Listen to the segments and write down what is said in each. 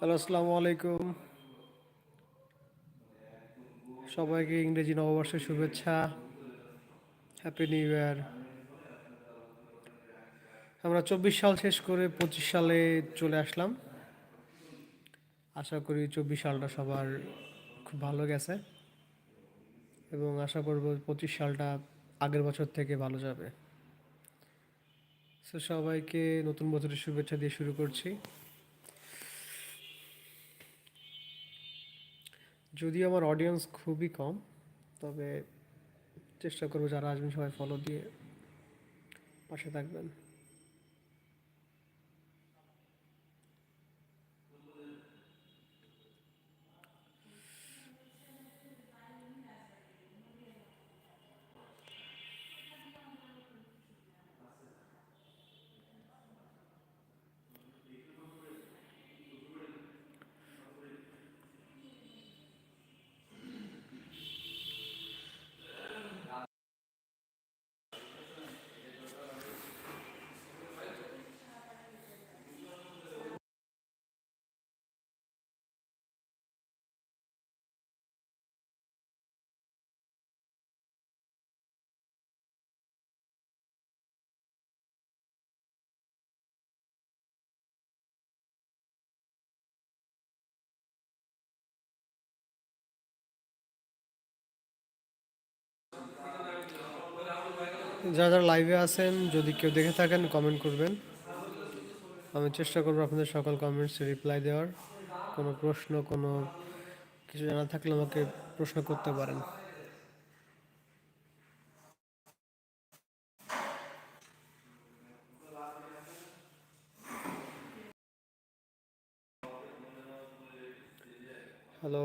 Hello, আসসালামু আলাইকুম। সবাইকে ইংরেজি নববর্ষের শুভেচ্ছা। হ্যাপি নিউ ইয়ার আমরা চব্বিশ সাল শেষ করে পঁচিশ সালে চলে আসলাম। আশা করি চব্বিশ সালটা সবার খুব ভালো গেছে। এবং আশা করব পঁচিশ সালটা আগের বছর থেকে ভালো যাবে। সবাইকে নতুন বছরের শুভেচ্ছা দিয়ে শুরু করছি। যদিও আমার অডিয়েন্স খুবই কম, তবে চেষ্টা করব যারা আসবেন সবাই ফলো দিয়ে পাশে থাকবেন। যারা যারা লাইভে আছেন, যদি কেউ দেখে থাকেন কমেন্ট করবেন। আমি চেষ্টা করব আপনাদের সকল কমেন্টস রিপ্লাই দেওয়ার। কোনো প্রশ্ন, কোনো কিছু জানা থাকলে আমাকে প্রশ্ন করতে পারেন হ্যালো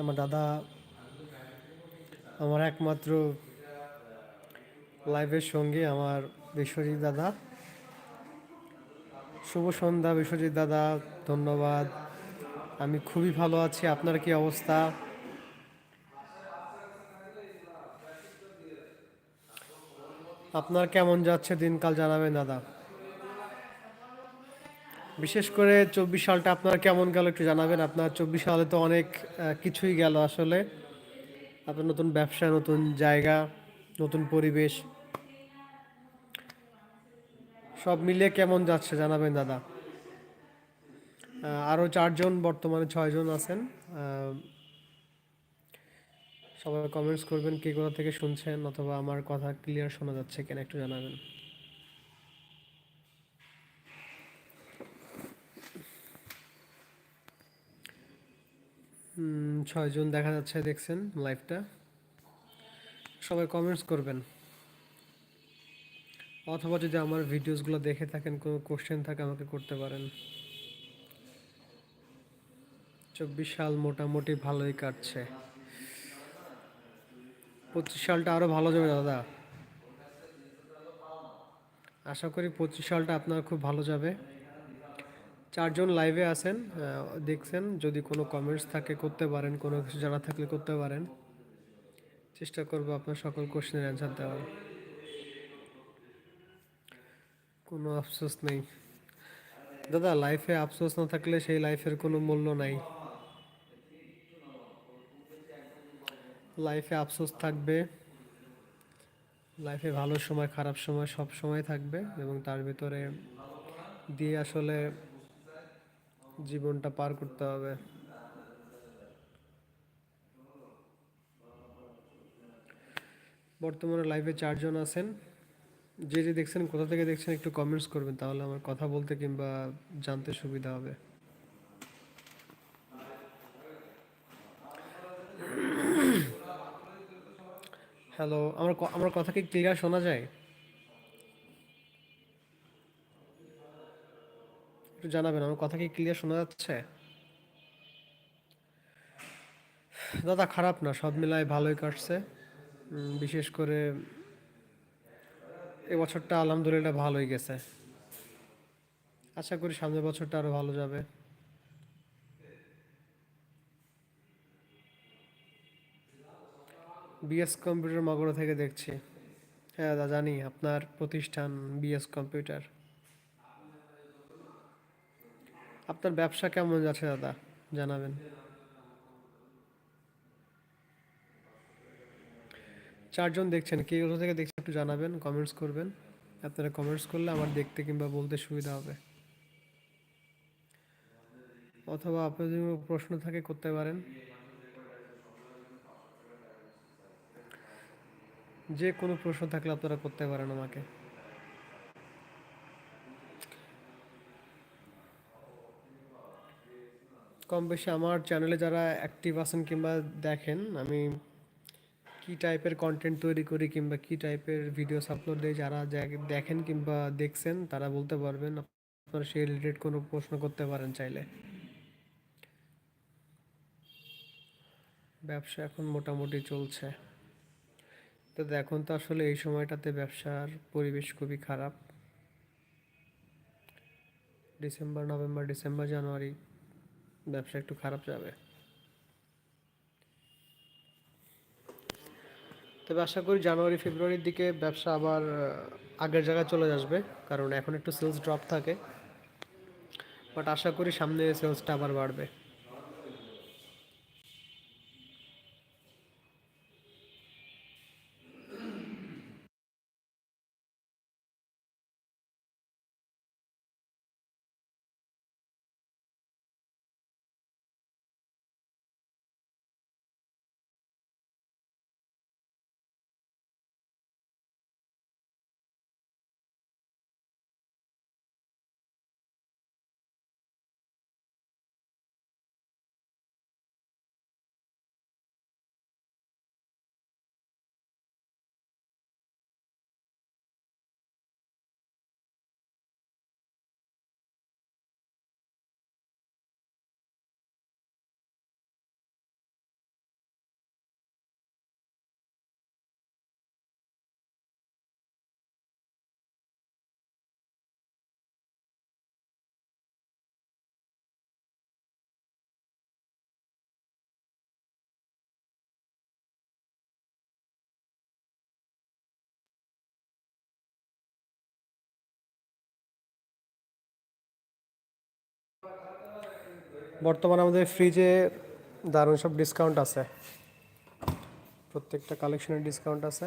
আমার দাদা আমার একমাত্র লাইভের সঙ্গে আমার বিশ্বজিৎ দাদা। শুভ সন্ধ্যা বিশ্বজিৎ দাদা, ধন্যবাদ। আমি খুবই ভালো আছি, আপনার কি অবস্থা? আপনার কেমন যাচ্ছে দিনকাল জানাবেন দাদা? বিশেষ করে চব্বিশ সালটা আপনার কেমন গেল একটু জানাবেন। আপনার চব্বিশ সালে তো অনেক কিছুই গেল আসলে। আপনার নতুন ব্যবসা, নতুন জায়গা, নতুন পরিবেশ। সব মিলিয়ে কেমন যাচ্ছে জানাবেন দাদা? আরও চারজন, বর্তমানে ছয়জন আছেন। সবাই কমেন্টস করবেন কে কোথা থেকে শুনছেন অথবা আমার কথা ক্লিয়ার শোনা যাচ্ছে কিনা একটু জানাবেন। ছয়জন দেখা যাচ্ছে দেখছেন লাইভটা। সবাই কমেন্টস করবেন। অথবা যদি আমার ভিডিওসগুলো দেখে থাকেন, কোনো কোশ্চেন থাকে, আমাকে করতে পারেন। চব্বিশ সাল মোটামুটি ভালোই কাটছে। পঁচিশ সালটা আরও ভালো যাবে দাদা। আশা করি পঁচিশ সালটা আপনার খুব ভালো যাবে। চারজন লাইভে আছেন দেখছেন, যদি কোনো কমেন্টস থাকে, করতে পারেন, কোনো কিছু জানা থাকলে করতে পারেন। চেষ্টা করব আপনার সকল কোশ্চেনের অ্যান্সার দেওয়ার। কোনো আফসোস নেই। দাদা লাইফে আফসোস না থাকলে সেই লাইফের কোনো মূল্য নাই। লাইফে আফসোস থাকবে। লাইফে ভালো সময়, খারাপ সময় সব সময় থাকবে এবং তার ভিতরে দিয়ে আসলে জীবনটা পার করতে হবে। বর্তমানে লাইভে চারজন আছেন। যে যে দেখছেন, কোথা থেকে দেখছেন একটু কমেন্টস করবেন, তাহলে আমার কথা বলতে কিংবা জানতে সুবিধা হবে। হ্যালো আমার আমার কথা কি ক্লিয়ার শোনা যায়? একটু জানাবেন, আমার কথা কি ক্লিয়ার শোনা যাচ্ছে? দাদা, খারাপ না, সব মিলায় ভালোই কাটছে। বিশেষ করে এবছরটা আলহামদুলিল্লাহ ভালোই গেছে। আশা করি সামনের বছরটা আরও ভালো যাবে। বিএস কম্পিউটার মগর থেকে দেখছি। হ্যাঁ দাদা, জানি আপনার প্রতিষ্ঠান বিএস কম্পিউটার। আপনার ব্যবসা কেমন যাচ্ছে দাদা? জানাবেন। চারজন দেখছেন, কে কোথা থেকে দেখছেন একটু জানাবেন কমেন্টস করবেন। আপনারা কমেন্টস করলে আমার দেখতে কিংবা বলতে সুবিধা হবে। অথবা আপনার যদি প্রশ্ন থাকে করতে পারেন। যে কোনো প্রশ্ন থাকলে আপনারা করতে পারেন আমাকে। কম বেশি আমার চ্যানেলে যারা অ্যাক্টিভ আছেন কিংবা দেখেন, আমি কি টাইপের কন্টেন্ট তৈরি করি কিংবা কি টাইপের ভিডিওস আপলোড দেই, যারা দেখেন কিংবা দেখছেন, তারা বলতে পারবেন আপনারা সেই রিলেটেড কোনো প্রশ্ন করতে পারেন চাইলে। ব্যবসা এখন মোটামুটি চলছে। তো এখন তো আসলে এই সময়টাতে ব্যবসার পরিবেশ খুবই খারাপ। December, November, December, January. ব্যবসা একটু খারাপ যাবে। তবে আশা করি জানুয়ারি, ফেব্রুয়ারির দিকে ব্যবসা আবার আগের জায়গায় চলে আসবে, কারণ এখন একটু সেলস ড্রপ থাকে। বাট আশা করি সামনে সেলসটা আবার বাড়বে। বর্তমানে আমাদের ফ্রিজে দারুণ সব ডিসকাউন্ট আছে। প্রত্যেকটা কালেকশনের ডিসকাউন্ট আছে।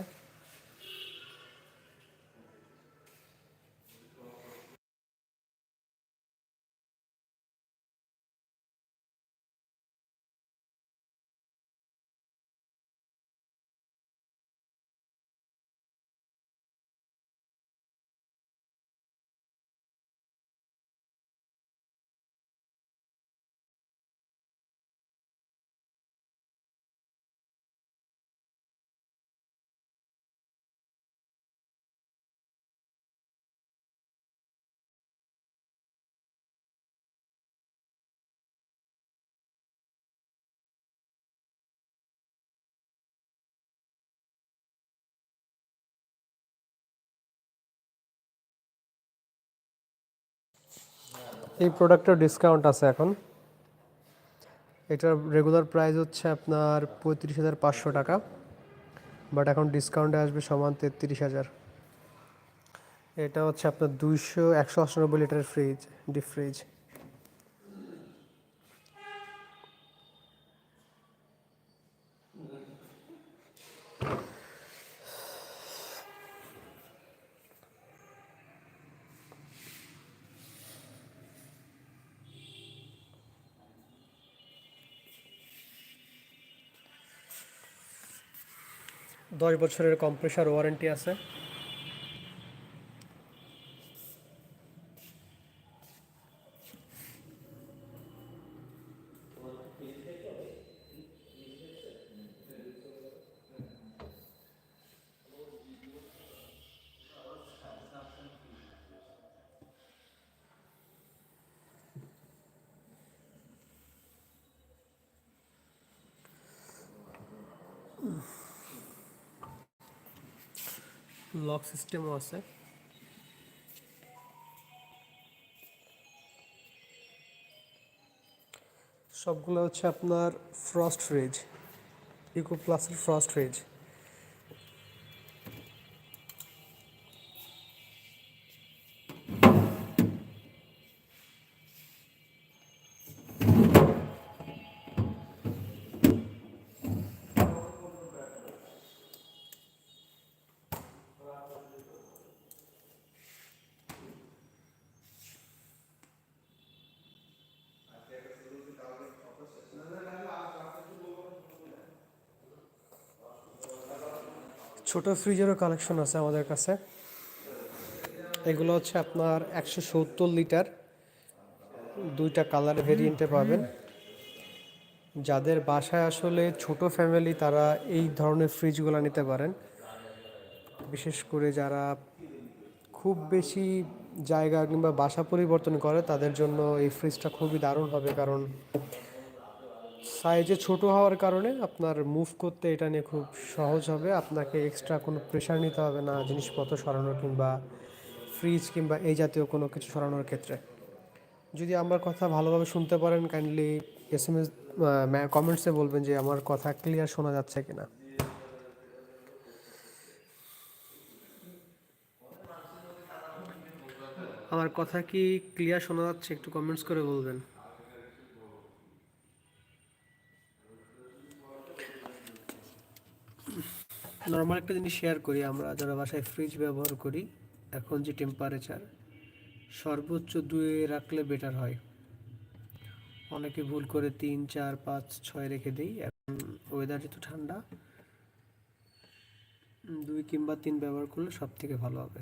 এই প্রোডাক্টের ডিসকাউন্ট আছে এখন। এটার রেগুলার প্রাইস হচ্ছে আপনার পঁয়ত্রিশ হাজার পাঁচশো টাকা বাট এখন ডিসকাউন্টে আসবে সমান তেত্রিশ হাজার। এটা হচ্ছে আপনার দুইশো একশো আটানব্বই লিটার ফ্রিজ ডিপ ফ্রিজ দশ বছরের কম্প্রেসার ওয়ারেন্টি আছে। লক সিস্টেমও আছে। সবগুলো হচ্ছে আপনার ফ্রস্ট ফ্রিজ ইকো প্লাসের ফ্রস্ট ফ্রিজ ছোট ফ্রিজেরও কালেকশন আছে আমাদের কাছে। এগুলো হচ্ছে আপনার একশো সত্তর লিটার। দুইটা কালার ভেরিয়েন্টে পাবেন। যাদের বাসায় আসলে ছোট ফ্যামিলি তারা এই ধরনের ফ্রিজগুলো নিতে পারেন। বিশেষ করে যারা খুব বেশি জায়গা কিংবা বাসা পরিবর্তন করে, তাদের জন্য এই ফ্রিজটা খুবই দারুণ হবে। কারণ সাইজে ছোট হওয়ার কারণে আপনার মুভ করতে এটা নিয়ে খুব সহজ হবে। আপনাকে এক্সট্রা কোনো প্রেশার নিতে হবে না জিনিসপত্র সরানোর কিংবা ফ্রিজ কিংবা এই জাতীয় কোনো কিছু সরানোর ক্ষেত্রে। যদি আমার কথা ভালোভাবে শুনতে পারেন কাইন্ডলি এস এম এস কমেন্টসে বলবেন যে আমার কথা ক্লিয়ার শোনা যাচ্ছে কিনা। আমার কথা কি ক্লিয়ার শোনা যাচ্ছে? একটু কমেন্টস করে বলবেন। নর্মাল একটা জিনিস শেয়ার করি, আমরা যারা বাসায় ফ্রিজ ব্যবহার করি, এখন যে টেম্পারেচার সর্বোচ্চ দুয়ে রাখলে বেটার হয়। অনেকে ভুল করে তিন, চার, পাঁচ, ছয় রেখে দিই, এখন ওয়েদার যেহেতু ঠান্ডা দুই কিংবা তিন ব্যবহার করলে সব থেকে ভালো হবে।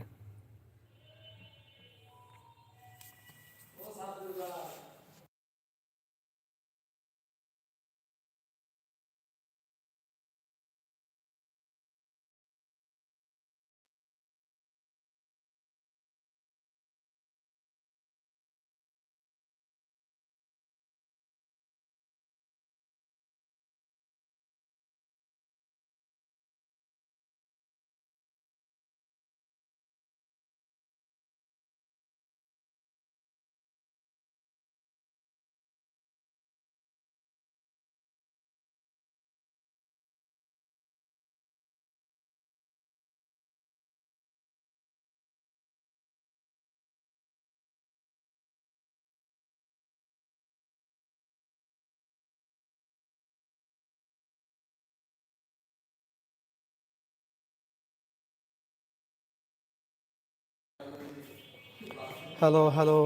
Hello hello